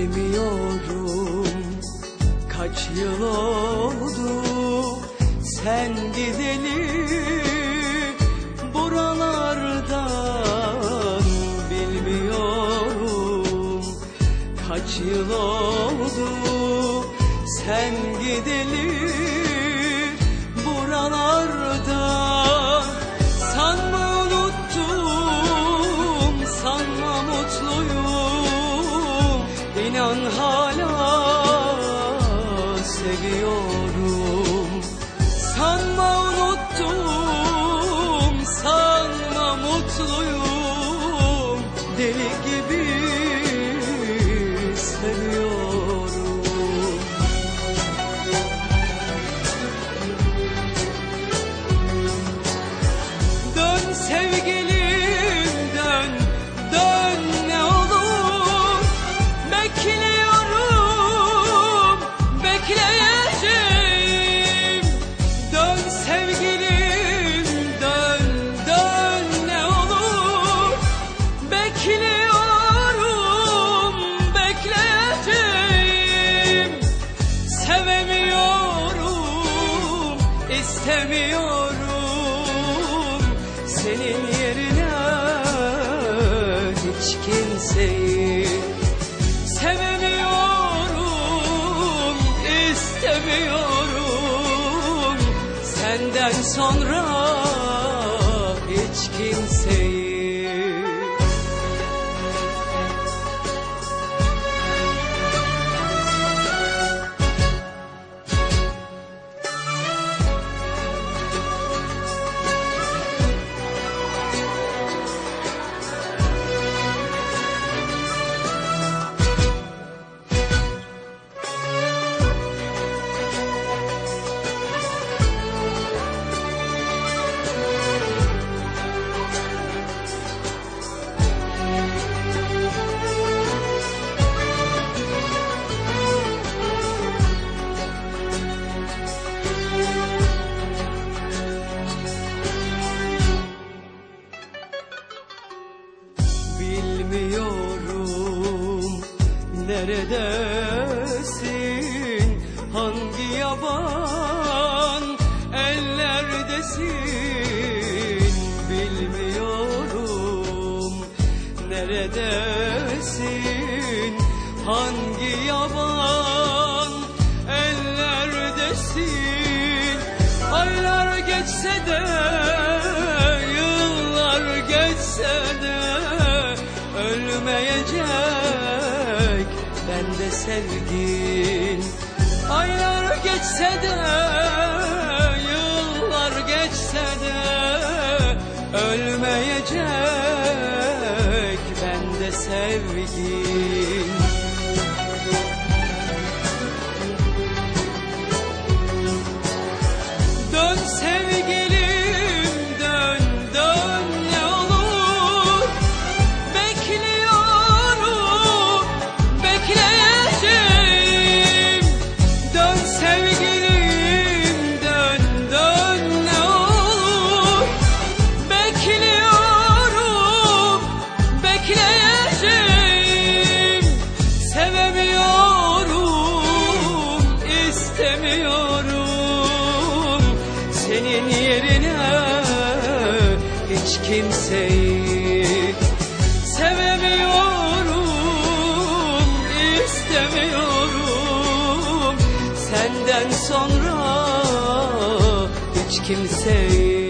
istemiyorum Kaç yıl oldu? Sen gidelim. Seviyorum istemiyorum. Senin yerine hiç kimseyi Sevemiyorum, istemiyorum. Senden sonra hiç kimseyi neredesin? Hangi yaban ellerdesin? Bilmiyorum neredesin? Hangi yaban ellerdesin? Aylar geçse de yıllar geçse de ölmeyecek bende sevgin. Aylar geçse de yıllar geçse de ölmeyecek bende sevgin hiç kimseyi sevemiyorum istemiyorum. Senden sonra hiç kimseyi